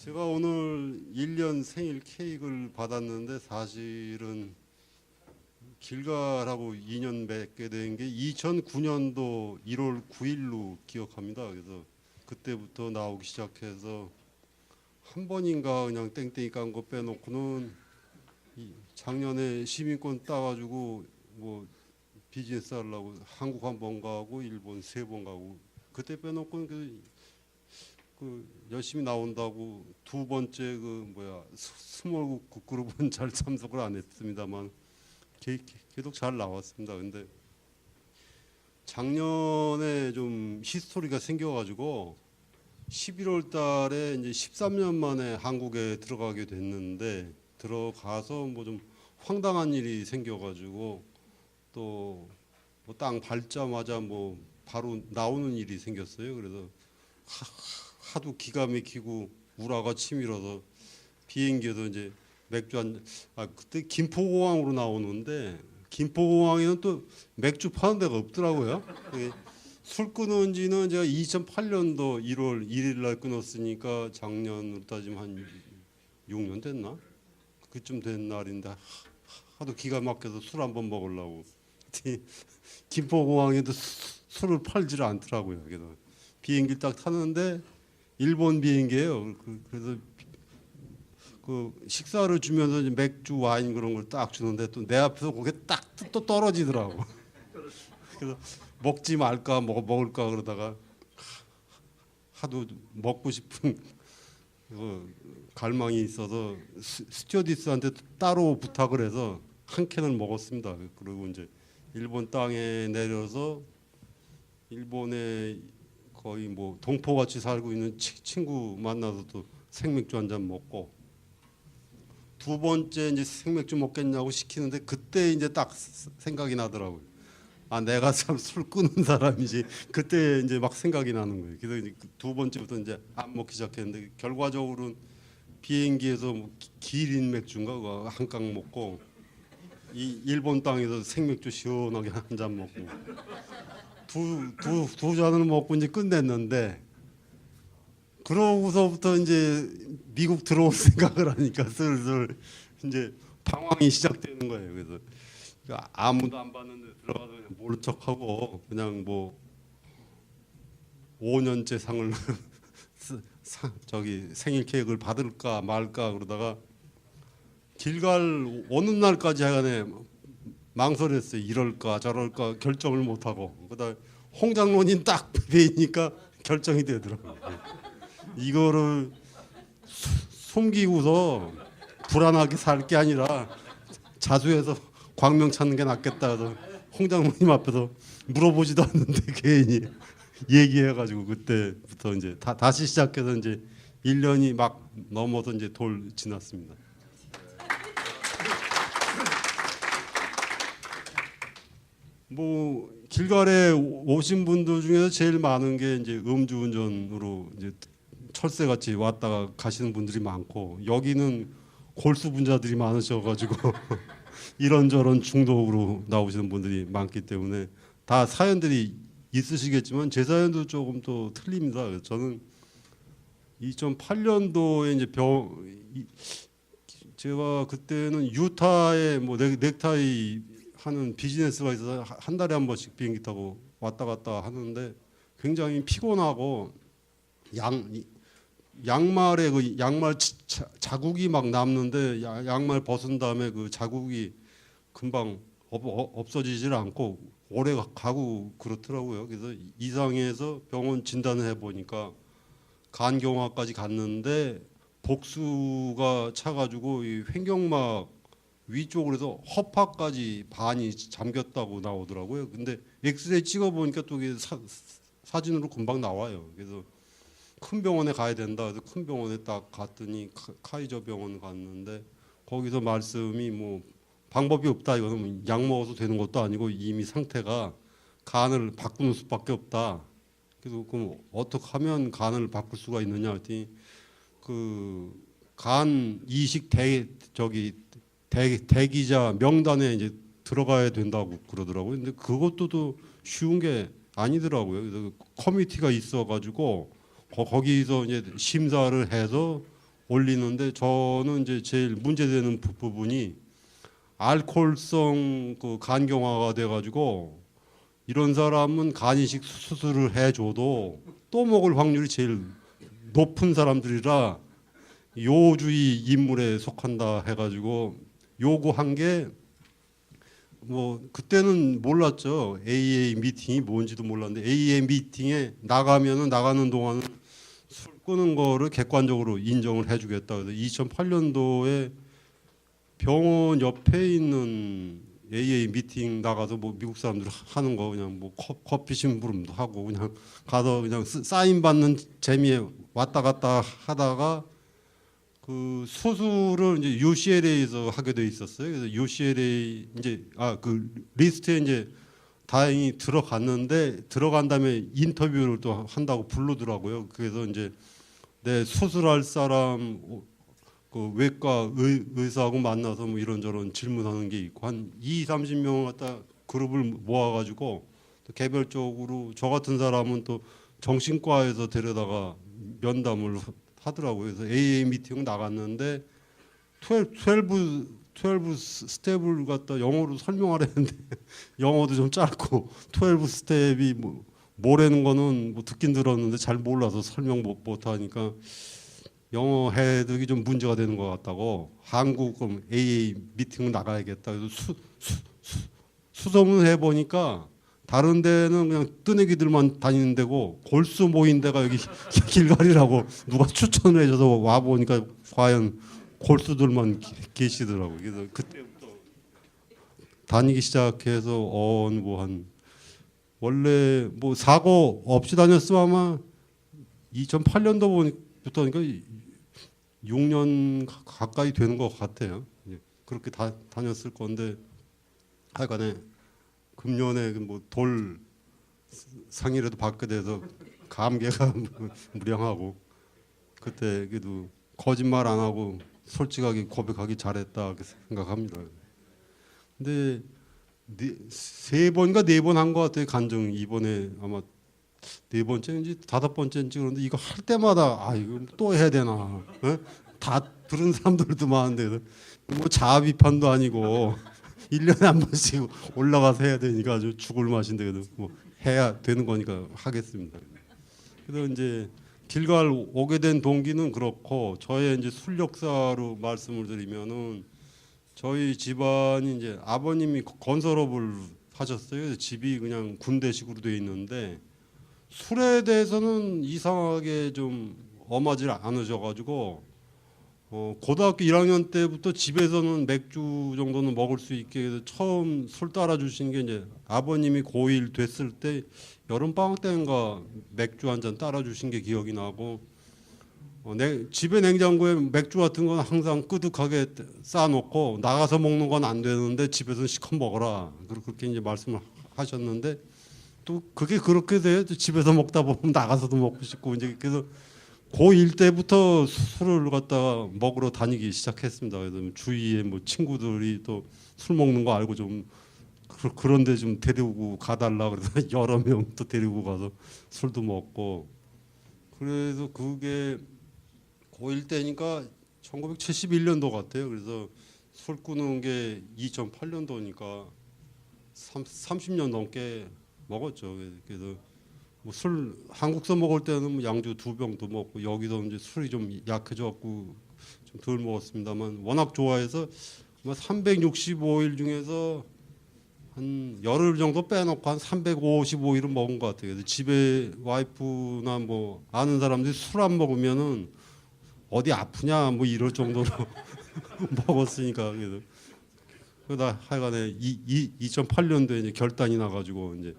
제가 오늘 1년 생일 케이크를 받았는데 사실은 길가라고 2년 맺게 된 게 2009년도 1월 9일로 기억합니다. 그래서 그때부터 나오기 시작해서 한 번인가 그냥 땡땡이 깐 거 빼놓고는 이 작년에 시민권 따가지고 뭐 비즈니스 하려고 한국 한 번 가고 일본 세 번 가고 그때 빼놓고는 그, 그 열심히 나온다고 두 번째 그 뭐야 스- 스몰 국 그룹은 잘 참석을 안 했습니다만 계속 잘 나왔습니다. 근데 작년에 좀 히스토리가 생겨가지고 11월 달에 이제 13년 만에 한국에 들어가게 됐는데 들어가서 뭐 좀 황당한 일이 생겨가지고 또 뭐 땅 밟자마자 뭐 바로 나오는 일이 생겼어요. 그래서 하, 하도 기가 막히고 우라가 치밀어서 비행기에서 이제 맥주 한 아 그때 김포공항으로 나오는데 김포공항에는 또 맥주 파는 데가 없더라고요. 술 끊은 지는 제가 2008년도 1월 1일 날 끊었으니까 작년으로 따지면 한 6년 됐나? 그쯤 된 날인데 하- 하도 기가 막혀서 술 한번 먹으려고 김포공항에도 수- 술을 팔지를 않더라고요. 그래서 비행기 딱 탔는데 일본 비행기예요. 그- 그래서 그 식사를 주면서 맥주 와인 그런 걸 딱 주는데 또 내 앞에서 그게 딱 또 떨어지더라고. 그래서 먹지 말까 먹, 먹을까 그러다가 하도 먹고 싶은 그 갈망이 있어서 스- 스튜어디스한테 따로 부탁을 해서 한 캔을 먹었습니다. 그리고 이제 일본 땅에 내려서 일본에 거의 뭐 동포같이 살고 있는 치- 친구 만나서 또 생맥주 한 잔 먹고 두 번째 이제 생맥주 먹겠냐고 시키는데 그때 이제 딱 스- 생각이 나더라고요. 아 내가 참 술 끊은 사람이지 그때 이제 막 생각이 나는 거예요. 그래서 이제 그두 번째부터 이제 안 먹기 시작했는데 결과적으로는 비행기에서 뭐 기- 기린 맥주인가 한 깡 먹고 이 일본 땅에서 생맥주 시원하게 한 잔 먹고 두 두 두 잔을 먹고 이제 끝냈는데 그러고서부터 이제 미국 들어올 생각을 하니까 슬슬 이제 방황이 시작되는 거예요. 그래서 그 아무도 안 봤는데 들어가서 그냥 모른 척하고 그냥 뭐 5년째 상을 저기 생일 케이크를 받을까 말까 그러다가 길갈 오는 날까지 하간에 망설였어요. 이럴까 저럴까 결정을 못 하고 그다음 홍 장로님 딱 뵈니까 결정이 되더라고요. 이거를 수- 숨기고서 불안하게 살 게 아니라 자수해서 광명 찾는 게 낫겠다 해서 홍 장로님 앞에서 물어보지도 않는데 괜히 얘기해가지고 그때부터 이제 다, 다시 시작해서 이제 1년이 막 넘어서 이제 돌 지났습니다. 뭐 길가에 오신 분들 중에서 제일 많은 게 이제 음주운전으로 이제 철새 같이 왔다가 가시는 분들이 많고 여기는 골수 분자들이 많으셔가지고 이런저런 중독으로 나오시는 분들이 많기 때문에 다 사연들이 있으시겠지만 제 사연도 조금 또 틀립니다. 저는 2008년도에 이제 병 이- 제가 그때는 유타에 뭐 넥, 넥타이 하는 비즈니스가 있어서 하- 한 달에 한 번씩 비행기 타고 왔다 갔다 하는데 굉장히 피곤하고 양 이- 양말에 그 양말 치- 자, 자국이 막 남는데 야- 양말 벗은 다음에 그 자국이 금방 없, 어- 없어지질 않고 오래 가- 가고 그렇더라고요. 그래서 이상해서 병원 진단을 해 보니까 간경화까지 갔는데 복수가 차가지고 이 횡격막 위쪽으로 해서 허파까지 반이 잠겼다고 나오더라고요. 근데 엑스레이 찍어 보니까 또 이게 사, 사진으로 금방 나와요. 그래서 큰 병원에 가야 된다. 그래서 큰 병원에 딱 갔더니 카- 카이저 병원 갔는데 거기서 말씀이 뭐 방법이 없다. 이거는 뭐약 먹어서 되는 것도 아니고 이미 상태가 간을 바꾸는 수밖에 없다. 그래서 그럼 어떻게 하면 간을 바꿀 수가 있느냐 했더니 그 간 이식 대 저기 대, 대기자 명단에 이제 들어가야 된다고 그러더라고요. 근데 그것도 또 쉬운 게 아니더라고요. 그래서 커미티가 있어가지고 거, 거기서 이제 심사를 해서 올리는데 저는 이제 제일 문제되는 부- 부분이 알코올성 그 간경화가 돼가지고 이런 사람은 간 이식 수술을 해줘도 또 먹을 확률이 제일 높은 사람들이라 요주의 인물에 속한다 해가지고 요구한 게 뭐 그때는 몰랐죠. AA 미팅이 뭔지도 몰랐는데 AA 미팅에 나가면은 나가는 동안은 술 끄는 거를 객관적으로 인정을 해주겠다. 그래서 2008년도에 병원 옆에 있는 AA 미팅 나가서 뭐 미국 사람들 하는 거 그냥 뭐 커- 커피 심부름도 하고 그냥 가서 그냥 스- 사인 받는 재미에 왔다 갔다 하다가 그 수술을 이제 UCLA에서 하게 돼 있었어요. 그래서 UCLA 이제 아 그 리스트에 이제 다행히 들어갔는데 들어간 다음에 인터뷰를 또 한다고 부르더라고요. 그래서 이제 내 수술할 사람 그 외과 의, 의사하고 만나서 뭐 이런저런 질문하는 게 있고 한 2, 30명 갖다 그룹을 모아 가지고 또 개별적으로 저 같은 사람은 또 정신과에서 데려다가 면담을 하더라고요. 그래서 AA 미팅 나갔는데 12 12 12 스텝을 갖다 영어로 설명하려는데 영어도 좀 짧고 12 스텝이 뭐 뭐라는 거는 뭐 듣긴 들었는데 잘 몰라서 설명 못, 못 하니까 영어 해석이 좀 문제가 되는 것 같다고 한국 그럼 AA 미팅 나가야겠다. 그래서 수, 수, 수, 수소문 해 보니까 다른 데는 그냥 뜨내기들만 다니는 데고 골수 모인 데가 여기 길갈이라고 누가 추천을 해줘서 와 보니까 과연 골수들만 기- 계시더라고. 그래서 그때부터 다니기 시작해서 어뭐한 원래 뭐 사고 없이 다녔으면 아마 2008년도 부터니까 6년 가- 가까이 되는 것 같아요. 예, 그렇게 다, 다녔을 건데 하여간에 금년에 그뭐돌 상이라도 받게 돼서 감개가 무량하고 그때 그래도 거짓말 안 하고 솔직하게 고백하기 잘했다 생각합니다. 근데 네, 세 번인가 네번 한 것 같아요 간증 이번에 아마 네 번째인지 다섯 번째인지 그런데 이거 할 때마다 아 이거 또 해야 되나 어? 다 들은 사람들도 많은데 뭐 자아 비판도 아니고 1년에 한 번씩 올라가서 해야 되니까 아주 죽을 맛인데 그래도 뭐 해야 되는 거니까 하겠습니다. 그래서 이제 길갈 오게 된 동기는 그렇고 저의 이제 술 역사로 말씀을 드리면은 저희 집안이 이제 아버님이 건설업을 하셨어요. 그래서 집이 그냥 군대식으로 돼 있는데 술에 대해서는 이상하게 좀 엄하지 않으셔가지고 어, 고등학교 1학년 때부터 집에서는 맥주 정도는 먹을 수 있게 해서 처음 술 따라 주신 게 이제 아버님이 고1 됐을 때 여름 방학 때인가 맥주 한 잔 따라 주신 게 기억이 나고 어, 내, 집에 냉장고에 맥주 같은 건 항상 끄득하게 쌓아놓고 나가서 먹는 건 안 되는데 집에서 시컷 먹어라 그렇- 그렇게 이제 말씀을 하셨는데 또 그게 그렇게 돼요. 또 집에서 먹다 보면 나가서도 먹고 싶고 이제 그래서 고1 때부터 술을 갖다가 먹으러 다니기 시작했습니다. 그래서 주위에 뭐 친구들이 또 술 먹는 거 알고 좀 그- 그런데 좀 데리고 가달라 그래서 여러 명 또 데리고 가서 술도 먹고 그래서 그게 고1 때니까 1971년도 같아요. 그래서 술 끊은 게 2008년도니까 30 년 넘게 먹었죠. 그래서 뭐 술 한국서 먹을 때는 뭐 양주 두 병도 먹고 여기서 이제 술이 좀 약해져갖고 좀 덜 먹었습니다만 워낙 좋아해서 아마 365일 중에서 한 열흘 정도 빼놓고 한 355일은 먹은 것 같아요. 그래서 집에 와이프나 뭐 아는 사람들이 술 안 먹으면은 어디 아프냐 뭐 이럴 정도로 먹었으니까 그래서 그러다 하여간에 이, 이 2008년도에 이제 결단이 나가지고 이제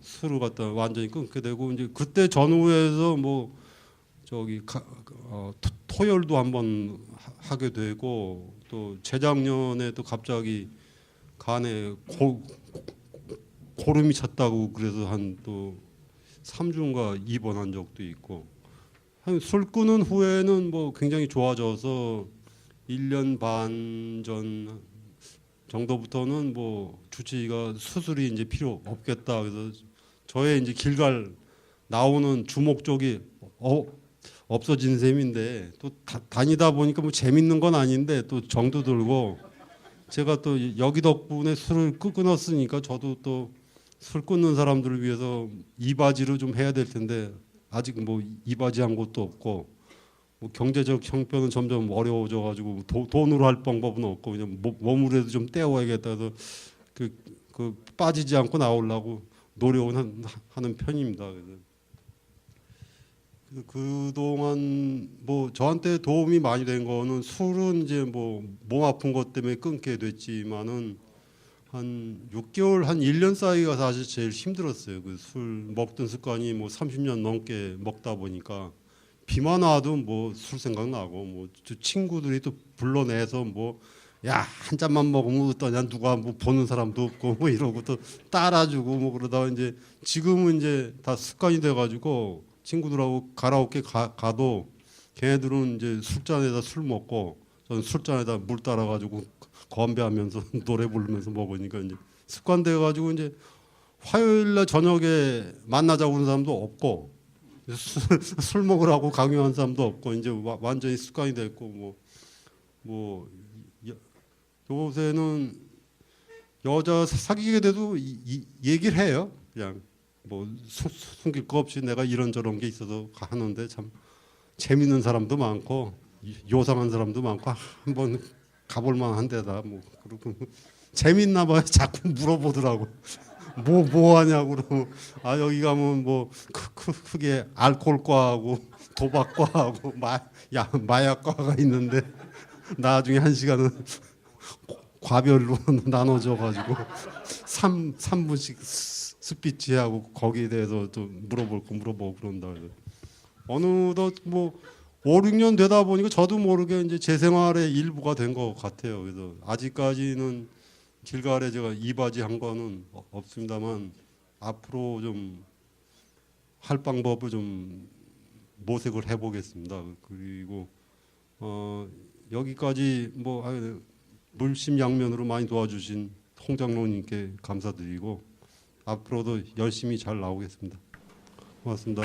술을 갖다 완전히 끊게 되고 이제 그때 전후에서 뭐 저기 가, 어, 토- 토열도 한번 하- 하게 되고 또 재작년에 또 갑자기 간에 고, 고름이 찼다고 그래서 한 또 3주인가 입원한 적도 있고 한술 끊은 후에는 뭐 굉장히 좋아져서 1년 반 전 정도부터는 뭐 주치의가 수술이 이제 필요 없겠다 그래서 저의 이제 길갈 나오는 주목 쪽이 어, 없어진 셈인데 또 다, 다니다 보니까 뭐 재밌는 건 아닌데 또 정도 들고 제가 또 여기 덕분에 술을 끊- 끊었으니까 저도 또 술 끊는 사람들을 위해서 이바지로 좀 해야 될 텐데 아직 뭐 이바지 한 곳도 없고 뭐 경제적 형편은 점점 어려워져 가지고 돈으로 할 방법은 없고 그냥 모- 몸으로라도 좀 때워야겠다 해서 그, 그 빠지지 않고 나오려고 노력은 한- 하는 편입니다. 그래서 그동안 뭐 저한테 도움이 많이 된 거는 술은 이제 뭐 몸 아픈 것 때문에 끊게 됐지만은 한 6개월 한 1년 사이가 사실 제일 힘들었어요. 그 술 먹던 습관이 뭐 30년 넘게 먹다 보니까 비만 와도 뭐 술 생각 나고 뭐저 친구들이 또 불러내서 뭐 야 한 잔만 먹으면 어떠냐 누가 뭐 보는 사람도 없고 뭐 이러고 또 따라주고 뭐 그러다가 이제 지금은 이제 다 습관이 돼가지고 친구들하고 가라오케 가, 가도 걔네들은 이제 술잔에다 술 먹고 저는 술잔에다 물 따라가지고 건배하면서 노래 부르면서 먹으니까 이제 습관돼 가지고 이제 화요일 날 저녁에 만나자고 하는 사람도 없고 술, 술 먹으라고 강요한 사람도 없고 이제 와- 완전히 습관이 됐고 뭐뭐 요새는 여자 사귀게 돼도 이, 이- 얘기를 해요. 그냥 뭐 숨길 거 없이 내가 이런저런 게 있어서 하는데 참 재밌는 사람도 많고 이- 요상한 사람도 많고 한번 가볼 만한 데다 뭐 그리고 재밌나 봐요. 자꾸 물어보더라고. 뭐 뭐 하냐고 그러고 아 여기 가면 뭐 크, 크, 크게 알코올과하고 도박과하고 마 야 마약과가 있는데 나중에 한 시간은 과별로 나눠져 가지고 3 3분씩 스피치 하고 거기에 대해서 좀 물어볼 거 물어보고 그런다 어느덧 뭐 5, 6년 되다 보니까 저도 모르게 이제 제 생활의 일부가 된 것 같아요. 그래서 아직까지는 길가에 제가 이바지 한 거는 어- 없습니다만 앞으로 좀 할 방법을 좀 모색을 해보겠습니다. 그리고 어 여기까지 뭐 아유, 물심양면으로 많이 도와주신 홍장로님께 감사드리고 앞으로도 열심히 잘 나오겠습니다. 고맙습니다.